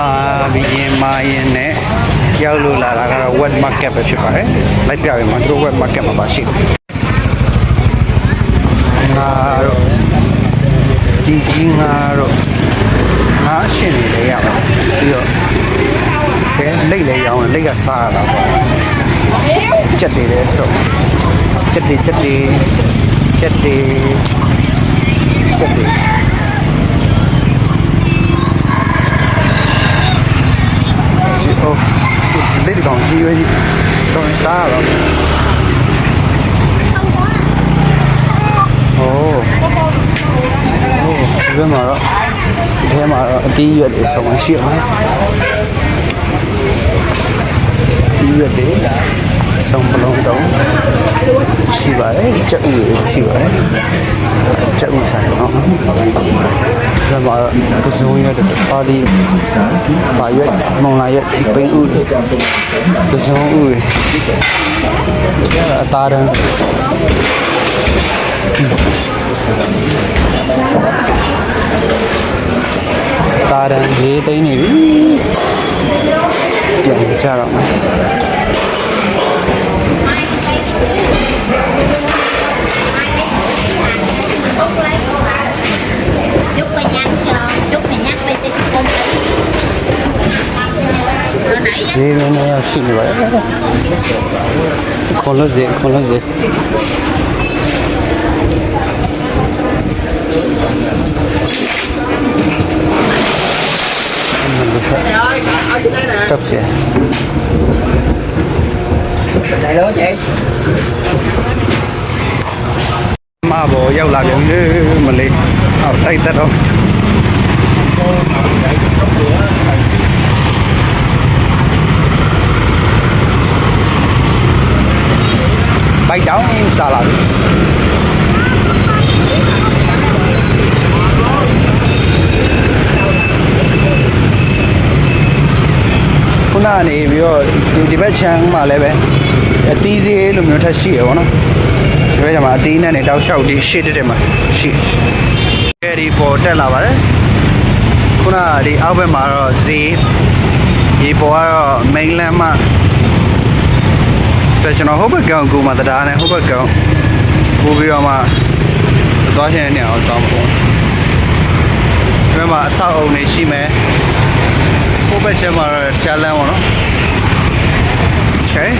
အာဘီရင်မာရင်နဲ့ရောက်လို့လာတာကတော့ wet market ပဲဖြစ်ပါတယ်။လိုက်ပြပေးမှာသူတို့ wet market မှာပါရှိတယ်။ငါတို့ဒီကြီးငါတို့ငါအရှင်နေလေရပါပြီးတော့ကဲလိတ်လေရောင်းလိတ်ကစားရတာပေါ့။ချက်တွေလည်းစုပ်ချက်တွေချက်တွေချက်တွေချက်တွေ ဒီအိုး အဲ့ဒီကောင်ကြီးရွေးကြီးတော်ရင်စားရတော့โอ้ဒီမှာတော့ဒီမှာတော့အတီးရွက်တွေဆောင်းရှိအောင်ဒီရွက်တွေ sông Plong Tống chỉ vậy chậm người chỉ vậy chậm sản họ rồi mọi cái rồi là được ba đi. Ba yết mong là yết thì bên ui cái rồi ui ta đang ta đang thế tới nhỉ dành cho rồi Sì, non è uscito, eh. Con lo Z, con lo Z. Chấp xe. Đại lối vậy. Mà bộ giao là những mình liền ở tay ta đâu. မလေးအော်တိုက်တက်တော့ဘိုက်တောင်းစားလာပြီခုနကနေပြီးတော့ဒီဒီဘက်ချမ်းမှာလည်းပဲအသီးစေးလိုမျိုးထက်ရှိရပါတော့ဒီဘက်ချမ်းမှာအသီးနဲ့နေတောက်လျှောက်ဒီရှေ့တက်တက်မှာရှိကဲဒီပေါ်တက်လာပါတယ်ခုနကဒီအောက်ဘက်မှာတော့ဈေးဒီပေါ်ကတော့ mainland မှာ ဆိုကျွန်တော်ဟိုဘက်ကောင်ကူမှာတရားနဲ့ဟိုဘက်ကောင်ပို့ပြီးတော့မှသွားချင်တဲ့နေရာကိုသွားမှာပေါ့ဒီဘက်မှာအဆောက်အအုံတွေရှိမယ်ဟိုဘက်ချက်မှာတော့ချာလန်းပေါ့နော် Okay